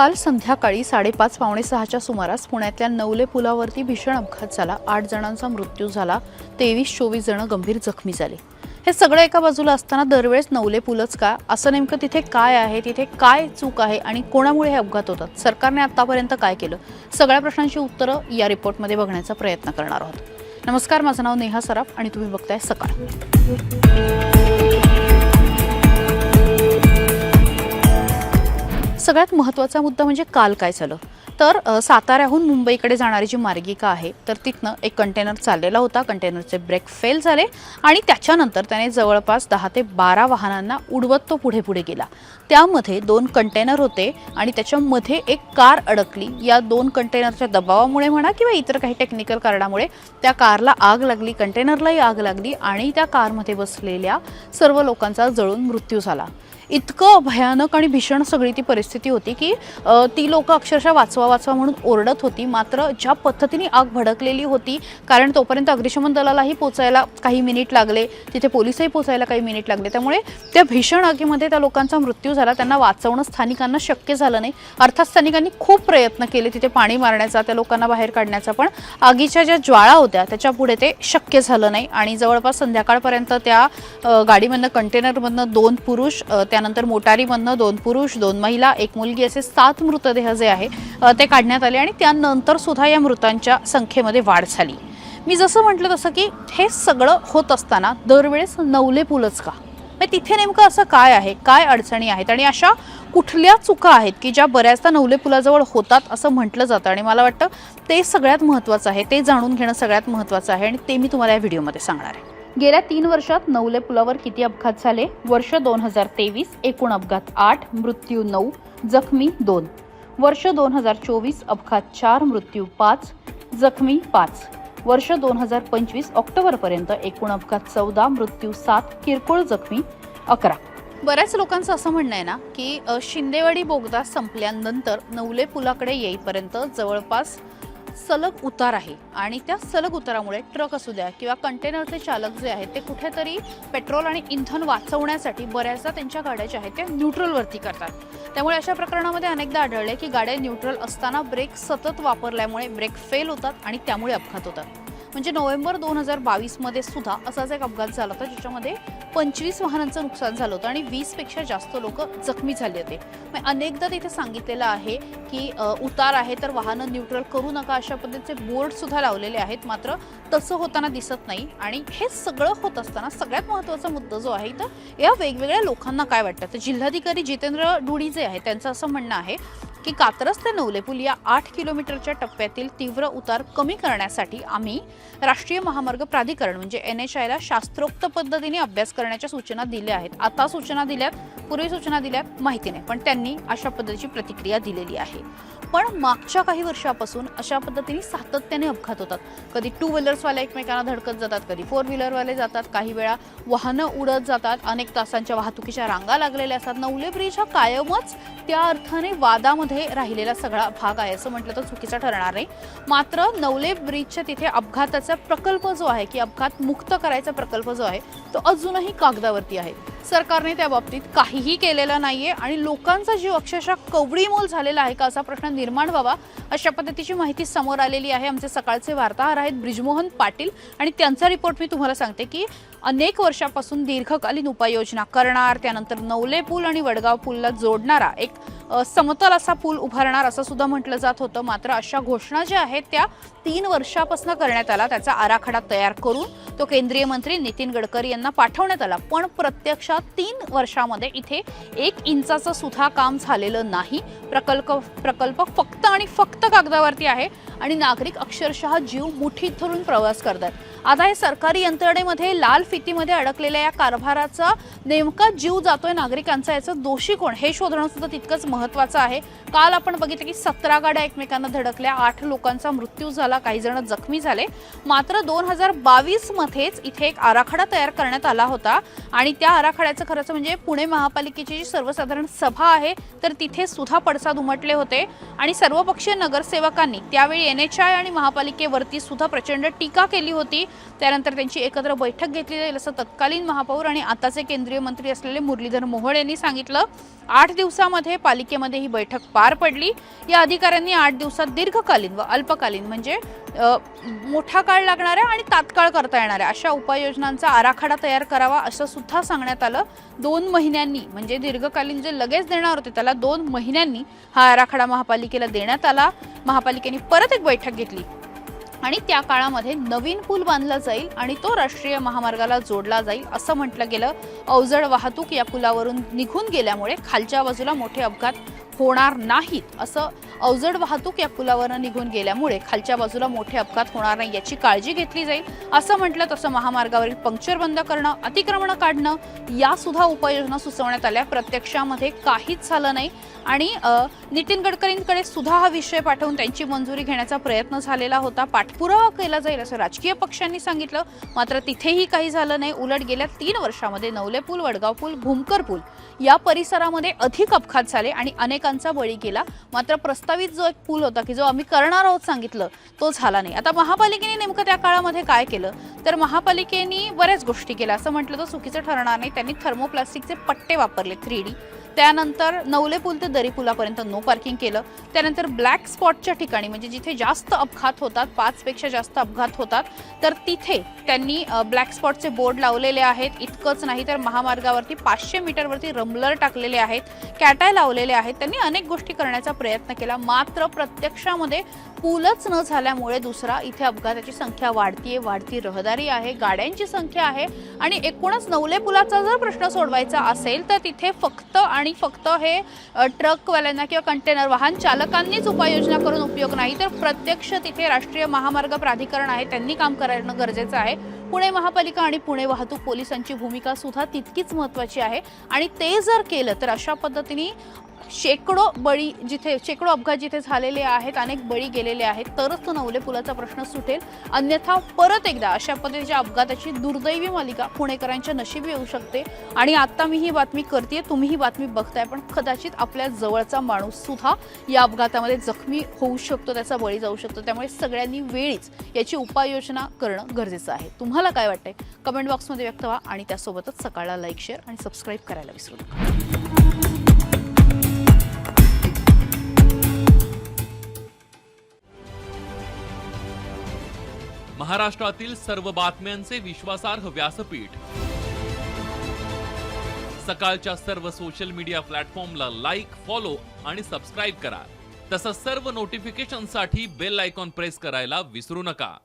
काल संध्याकाळी साडेपाच पावणे सहाच्या सुमारास पुण्यातल्या नवले पुलावरती भीषण अपघात झाला. आठ जणांचा मृत्यू झाला. तेवीस चोवीस जण गंभीर जखमी झाले. हे सगळं एका बाजूला असताना दरवेळेस नवले पुलच का? असं नेमकं तिथे काय आहे? तिथे काय चूक आहे? आणि कोणामुळे हे अपघात होतात? सरकारने आतापर्यंत काय केलं? सगळ्या प्रश्नांची उत्तरं या रिपोर्टमध्ये बघण्याचा प्रयत्न करणार आहोत. नमस्कार माझं नाव नेहा सराफ आणि तुम्ही बघताय सकाळ. सगळ्यात महत्त्वाचा मुद्दा म्हणजे काल काय झालं? तर साताऱ्याहून मुंबईकडे जाणारी जी मार्गिका आहे तर तिथनं एक कंटेनर चाललेला होता. कंटेनरचे ब्रेक फेल झाले आणि त्याच्यानंतर त्याने जवळपास दहा ते बारा वाहनांना उडवत तो पुढे पुढे गेला. त्यामध्ये दोन कंटेनर होते आणि त्याच्यामध्ये एक कार अडकली. या दोन कंटेनरच्या दबावामुळे म्हणा किंवा इतर काही टेक्निकल कारणामुळे त्या कारला आग लागली कंटेनरलाही आग लागली आणि त्या कारमध्ये बसलेल्या सर्व लोकांचा जळून मृत्यू झाला. इतकं भयानक आणि भीषण सगळी ती परिस्थिती होती की ती लोक अक्षरशः वाचवा वाचवा म्हणून ओरडत होती. मात्र ज्या पद्धतीने आग भडकलेली होती कारण तोपर्यंत अग्निशमन दलालाही पोचायला काही मिनिट लागले तिथे पोलिसही पोचायला काही मिनिट लागले. त्यामुळे त्या भीषण आगीमध्ये त्या लोकांचा मृत्यू झाला. त्यांना वाचवणं स्थानिकांना शक्य झालं नाही. अर्थात स्थानिकांनी खूप प्रयत्न केले तिथे पाणी मारण्याचा त्या लोकांना बाहेर काढण्याचा पण आगीच्या ज्या ज्वाळा होत्या त्याच्या पुढे ते शक्य झालं नाही. आणि जवळपास संध्याकाळपर्यंत त्या गाडीमधनं कंटेनरमधनं दोन पुरुष त्या त्यानंतर मोटारीमधनं दोन पुरुष दोन महिला एक मुलगी असे सात मृतदेह जे आहे ते काढण्यात आले आणि त्यानंतर सुद्धा या मृतांच्या संख्येमध्ये वाढ झाली. मी जसं म्हटलं तसं की हे सगळं होत असताना दरवेळेस नवले पुलच का? म्हणजे तिथे नेमकं असं काय आहे? काय अडचणी आहेत? आणि अशा कुठल्या चुका आहेत की ज्या बऱ्याचदा नवले पुलाजवळ होतात असं म्हटलं जातं? आणि मला वाटतं ते सगळ्यात महत्त्वाचं आहे ते जाणून घेणं सगळ्यात महत्त्वाचं आहे आणि ते मी तुम्हाला या व्हिडिओमध्ये सांगणार आहे. गेल्या तीन वर्षात नवले पुलावर किती अपघात झाले? वर्ष दोन हजार तेवीस एकूण अपघात आठ मृत्यू नऊ जखमी दोन. वर्ष दोन हजार चोवीस अपघात चार मृत्यू पाच जखमी पाच. वर्ष दोन हजार पंचवीस ऑक्टोबरपर्यंत एकूण अपघात चौदा मृत्यू सात किरकोळ जखमी अकरा. बऱ्याच लोकांचं असं म्हणणं आहे ना की शिंदेवाडी बोगदा संपल्यानंतर नवले पुलाकडे येईपर्यंत जवळपास सलग उतार आहे आणि त्या सलग उतारामुळे ट्रक असू द्या किंवा कंटेनरचे चालक जे आहेत ते कुठेतरी पेट्रोल आणि इंधन वाचवण्यासाठी बऱ्याचदा त्यांच्या गाड्या ज्या आहेत त्या न्यूट्रलवरती करतात. त्यामुळे अशा प्रकरणामध्ये अनेकदा आढळले की गाड्या न्यूट्रल असताना ब्रेक सतत वापरल्यामुळे ब्रेक फेल होतात आणि त्यामुळे अपघात होतात. म्हणजे नोव्हेंबर दोन हजार बावीसमध्ये सुद्धा असाच एक अपघात झाला होता ज्याच्यामध्ये पंचवीस वाहनांचं नुकसान झालं होतं आणि वीसपेक्षा जास्त लोक जखमी झाले होते. मग अनेकदा तिथे सांगितलेलं आहे की उतार आहे तर वाहनं न्यूट्रल करू नका अशा पद्धतीचे बोर्ड सुद्धा लावलेले आहेत. मात्र तसं होताना दिसत नाही आणि हे सगळं होत असताना सगळ्यात महत्त्वाचा मुद्दा जो आहे तर या वेगवेगळ्या लोकांना काय वाटतं? तर जिल्हाधिकारी जितेंद्र डुडी जे आहे त्यांचं असं म्हणणं आहे की कात्रज ते नवलेपूल या आठ किलोमीटरच्या टप्प्यातील तीव्र उतार कमी करण्यासाठी आम्ही राष्ट्रीय महामार्ग प्राधिकरण म्हणजे एन एच आयला शास्त्रोक्त पद्धतीने अभ्यास करण्याच्या सूचना दिल्या आहेत. आता सूचना दिल्यात पूर्वी सूचना दिल्यात माहिती नाही पण त्यांनी अशा पद्धतीची प्रतिक्रिया दिलेली आहे. पण मागच्या काही वर्षापासून अशा पद्धतीने सातत्याने अपघात होतात. कधी टू व्हीलर्सवाले एकमेकांना धडकत जातात कधी फोर व्हीलरवाले जातात काही वेळा वाहनं उडत जातात अनेक तासांच्या वाहतुकीच्या रांगा लागलेल्या असतात. नवले ब्रिज हा कायमच त्या अर्थाने वादामध्ये राहिलेला सगळा भाग आहे असं म्हटलं तर चुकीचं ठरणार नाही. मात्र नवले ब्रिजच्या तिथे अपघाताचा प्रकल्प जो आहे की अपघात मुक्त करायचा प्रकल्प जो आहे तो अजूनही कागदावरती आहे. सरकारने त्या बाबतीत काहीही केलेलं नाहीये आणि लोकांचा जीव अक्षरशः कवडीमोल झालेला आहे का असा प्रश्न निर्माण व्हावा अशा पद्धतीची माहिती समोर आलेली आहे आमचे सकाळचे वार्ताहर आहेत ब्रिजमोहन पाटील आणि त्यांचा रिपोर्ट मी तुम्हाला सांगते की अनेक वर्षापासून दीर्घकालीन उपाययोजना करणार त्यानंतर नवले पूल आणि वडगाव पूलला जोडणारा एक समतल असा पूल उभारणार असं सुद्धा म्हटलं जात होतं. मात्र अशा घोषणा ज्या आहेत त्या तीन वर्षापासून करण्यात आला त्याचा आराखडा तयार करून तो केंद्रीय मंत्री नितीन गडकरी यांना पाठवण्यात आला. पण प्रत्यक्षात तीन वर्षामध्ये इथे एक इंचाचं सुद्धा काम झालेलं नाही. प्रकल्प प्रकल्प फक्त आणि फक्त कागदावरती आहे आणि नागरिक अक्षरशः जीव मुठीत धरून प्रवास करतात. आता हे सरकारी यंत्रणेमध्ये लाल फितीमध्ये अडकलेल्या या कारभाराचा नेमका जीव जातोय नागरिकांचा याचं दोषी कोण? हे शोधणं सुद्धा तितकंच महत्वाचं आहे. काल आपण बघितलं की सतरा गाड्या एकमेकांना धडकल्या. आठ लोकांचा मृत्यू झाला. काही जण जखमी झाले. मात्र दोन हजार बावीस मध्येच इथे एक आराखडा तयार करण्यात आला होता. आणि त्या आराखड्याचं खरंच म्हणजे पुणे महापालिकेची जी सर्वसाधारण सभा आहे तर तिथे सुद्धा पडसाद उमटले होते. आणि सर्वपक्षीय नगरसेवकांनी त्यावेळी एन एच आय आणि महापालिकेवरती सुद्धा प्रचंड टीका केली होती. त्यानंतर त्यांची एकत्र बैठक घेतली जाईल असं तत्कालीन महापौर आणि आताचे केंद्रीय मंत्री असलेले मुरलीधर मोहोळ यांनी सांगितलं. आठ दिवसामध्ये पालिकेमध्ये ही बैठक पार पडली. या अधिकाऱ्यांनी आठ दिवसात दीर्घकालीन व अल्पकालीन म्हणजे मोठा काळ लागणाऱ्या आणि तात्काळ करता येणार येणाऱ्या अशा उपाययोजनांचा आराखडा तयार करावा असं सुद्धा सांगण्यात आलं. दोन महिन्यांनी म्हणजे दीर्घकालीन जे लगेच देणार होते त्याला दोन महिन्यांनी हा आराखडा महापालिकेला देण्यात आला. महापालिकेने परत एक बैठक घेतली. आणि त्या काळामध्ये नवीन पूल बांधला जाईल आणि तो राष्ट्रीय महामार्गाला जोडला जाईल असं म्हटलं गेलं. अवजड वाहतूक या पुलावरून निघून गेल्यामुळे खालच्या बाजूला मोठे अपघात होणार नाहीत असं अवजड वाहतूक या पुलावरनं निघून गेल्यामुळे खालच्या बाजूला मोठे अपघात होणार नाही याची काळजी घेतली जाईल. असं म्हटलं तसं महामार्गावरील पंक्चर बंद करणं अतिक्रमणं काढणं या सुद्धा उपाययोजना सुचवण्यात आल्या. प्रत्यक्षामध्ये काहीच झालं नाही. आणि नितीन गडकरींकडे सुद्धा हा विषय पाठवून त्यांची मंजुरी घेण्याचा प्रयत्न झालेला होता. पाठपुरावा केला जाईल असं राजकीय पक्षांनी सांगितलं. मात्र तिथेही काही झालं नाही. उलट गेल्या तीन वर्षामध्ये नवले पूल वडगाव पूल भूमकर पूल या परिसरामध्ये अधिक अपघात झाले आणि अनेक अनेकांचा बळी गेला. मात्र प्रस्तावित जो एक पूल होता की जो आम्ही करणार आहोत सांगितलं तो झाला नाही. आता महापालिकेने नेमकं त्या काळामध्ये काय केलं? तर महापालिकेने बऱ्याच गोष्टी केल्या. असं म्हटलं तर चुकीचं ठरणार नाही. त्यांनी थर्मोप्लास्टिकचे पट्टे वापरले थ्री डी त्यानंतर नवले पूल ते दरी पुलापर्यंत नो पार्किंग केलं. त्यानंतर ब्लॅक स्पॉटच्या ठिकाणी म्हणजे जिथे जास्त अपघात होतात पाचपेक्षा जास्त अपघात होतात तर तिथे त्यांनी ब्लॅक स्पॉटचे बोर्ड लावलेले आहेत. इतकंच नाही तर महामार्गावरती पाचशे मीटरवरती रमलर टाकलेले आहेत कॅटाय लावलेले आहेत. त्यांनी अनेक गोष्टी करण्याचा प्रयत्न केला. मात्र प्रत्यक्षामध्ये पूलच न झाल्यामुळे दुसरा इथे अपघाताची संख्या वाढतीये वाढती रहदारी आहे गाड्यांची संख्या आहे आणि एकूणच नवले पुलाचा जर प्रश्न सोडवायचा असेल तर तिथे फक्त आणि फक्त हे ट्रकवाल्यांना किंवा कंटेनर वाहन चालकांनीच उपाययोजना करून उपयोग नाही. तर प्रत्यक्ष तिथे राष्ट्रीय महामार्ग प्राधिकरण आहे त्यांनी काम करणं गरजेचं आहे. पुणे महापालिका आणि पुणे वाहतूक पोलिसांची भूमिका सुद्धा तितकीच महत्त्वाची आहे. आणि ते जर केलं तर अशा पद्धतीने शेकडो बळी जिथे शेकडो अपघात जिथे झालेले आहेत अनेक बळी गेलेले आहेत तरच तो नवले पुलाचा प्रश्न सुटेल. अन्यथा परत एकदा अशा पद्धतीच्या अपघाताची दुर्दैवी मालिका पुणेकरांच्या नशिबी येऊ शकते. आणि आता मी ही बातमी करते तुम्ही ही बातमी बघताय पण कदाचित आपल्या जवळचा माणूस सुद्धा या अपघातामध्ये जखमी होऊ शकतो त्याचा बळी जाऊ शकतो. त्यामुळे सगळ्यांनी वेळीच याची उपाययोजना करणं गरजेचं आहे. तुम्हाला तुम्हाला काय वाटतंय? कमेंट बॉक्समध्ये व्यक्त व्हा आणि त्यासोबतच सकाळला लाईक शेअर आणि सबस्क्राईब करायला विसरू नका. महाराष्ट्रातील सर्व बातम्यांचे विश्वासार्ह व्यासपीठ. सकाळच्या सर्व सोशल मीडिया प्लॅटफॉर्मला लाईक फॉलो आणि सबस्क्राईब करा. तसंच सर्व नोटिफिकेशनसाठी बेल आयकॉन प्रेस करायला विसरू नका.